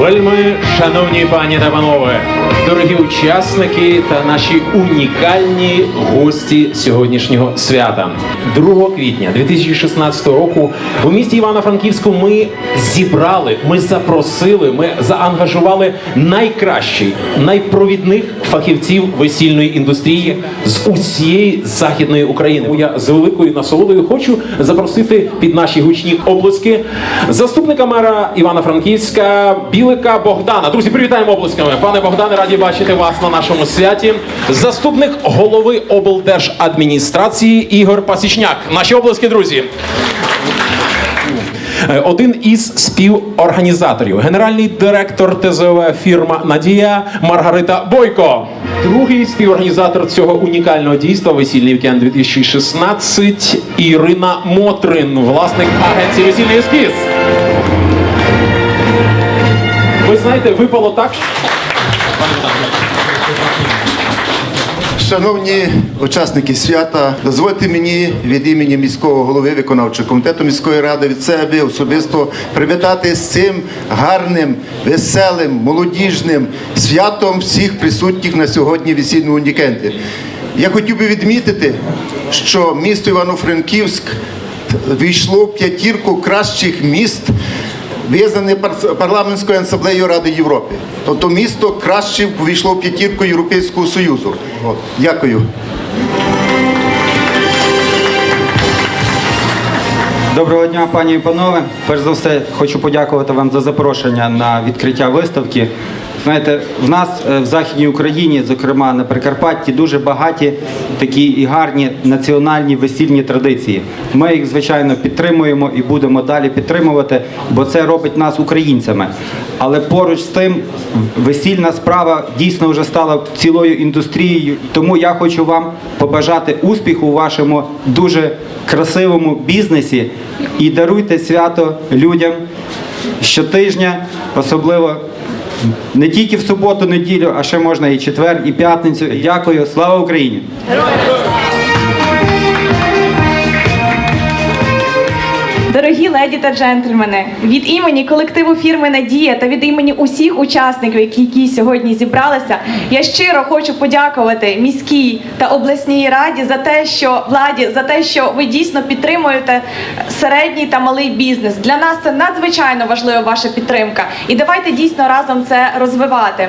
Вельми шановні пані та панове, дорогі учасники та наші унікальні гості сьогоднішнього свята. 2 квітня 2016 року у місті Івано-Франківську ми зібрали, ми запросили, ми заангажували найкращих, найпровідних фахівців весільної індустрії з усієї західної України. Я з великою насолодою хочу запросити під наші гучні облиски заступника мера Івано-Франківська Білика Богдана. Друзі, привітаємо облисками. Пане Богдане, раді бачити вас на нашому святі. Заступник голови облдержадміністрації Ігор Пасічняк. Наші облиски, друзі. Е, Один із співорганізаторів, генеральний директор ТЗВ фірма Надія Маргарита Бойко. Другий співорганізатор цього унікального дійства весільний вікенд 2016 Ірина Мотрин, власник агенції Весільний ескіз. Знаєте, випало так. Шановні учасники свята, дозвольте мені від імені міського голови виконавчого комітету міської ради від себе особисто привітати з цим гарним, веселим, молодіжним святом всіх присутніх на сьогодні весільному вікенді. Я хотів би відмітити, що місто Івано-Франківськ війшло в п'ятірку кращих міст визнане парламентською асамблеєю Ради Європи. Тобто місто краще ввійшло в п'ятірку Європейського Союзу. Дякую. Доброго дня, пані і панове. Перш за все, хочу подякувати вам за запрошення на відкриття виставки. Знаєте, в нас е, в Західній Україні, зокрема на Прикарпатті, дуже багаті такі і гарні національні весільні традиції. Ми їх, звичайно, підтримуємо і будемо далі підтримувати, бо це робить нас українцями. Але поруч з тим весільна справа дійсно вже стала цілою індустрією. Тому я хочу вам побажати успіху у вашому дуже красивому бізнесі і даруйте свято людям щотижня, особливо не тільки в суботу, неділю, а ще можна і четвер, і п'ятницю. Дякую, слава Україні! Дорогі леді та джентльмени, від імені колективу фірми Надія та від імені усіх учасників, які, сьогодні зібралися, я щиро хочу подякувати міській та обласній раді за те, що владі за те, що ви дійсно підтримуєте середній та малий бізнес. Для нас це надзвичайно важлива ваша підтримка, і давайте дійсно разом це розвивати.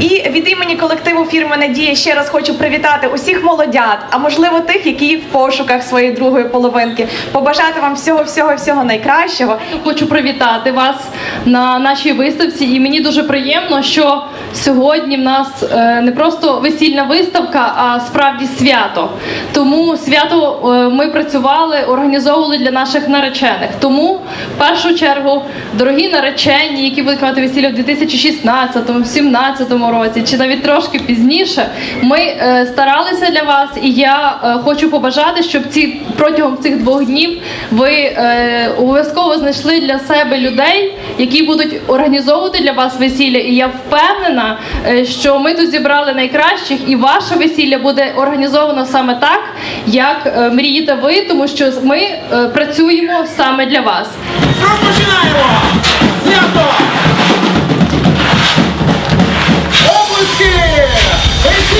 І від імені колективу фірми Надія ще раз хочу привітати усіх молодят, а можливо тих, які в пошуках своєї другої половинки, побажати вам всього, всього, всього найкращого. Хочу привітати вас на нашій виставці, і мені дуже приємно, що сьогодні в нас е, не просто весільна виставка, а справді свято. Тому свято е, ми працювали, організовували для наших наречених. Тому в першу чергу, дорогі наречені, які будуть мати весілля в 2016, 2017 році, чи навіть трошки пізніше, ми е, старалися для вас, і я е, хочу побажати, щоб ці протягом цих двох днів ви е, обов'язково знайшли для себе людей, які будуть організовувати для вас весілля. І я впевнена, е, що ми тут зібрали найкращих, і ваше весілля буде організовано саме так, як е, мрієте ви, тому що ми е, працюємо саме для вас. Розпочинаємо! Свято! Весільний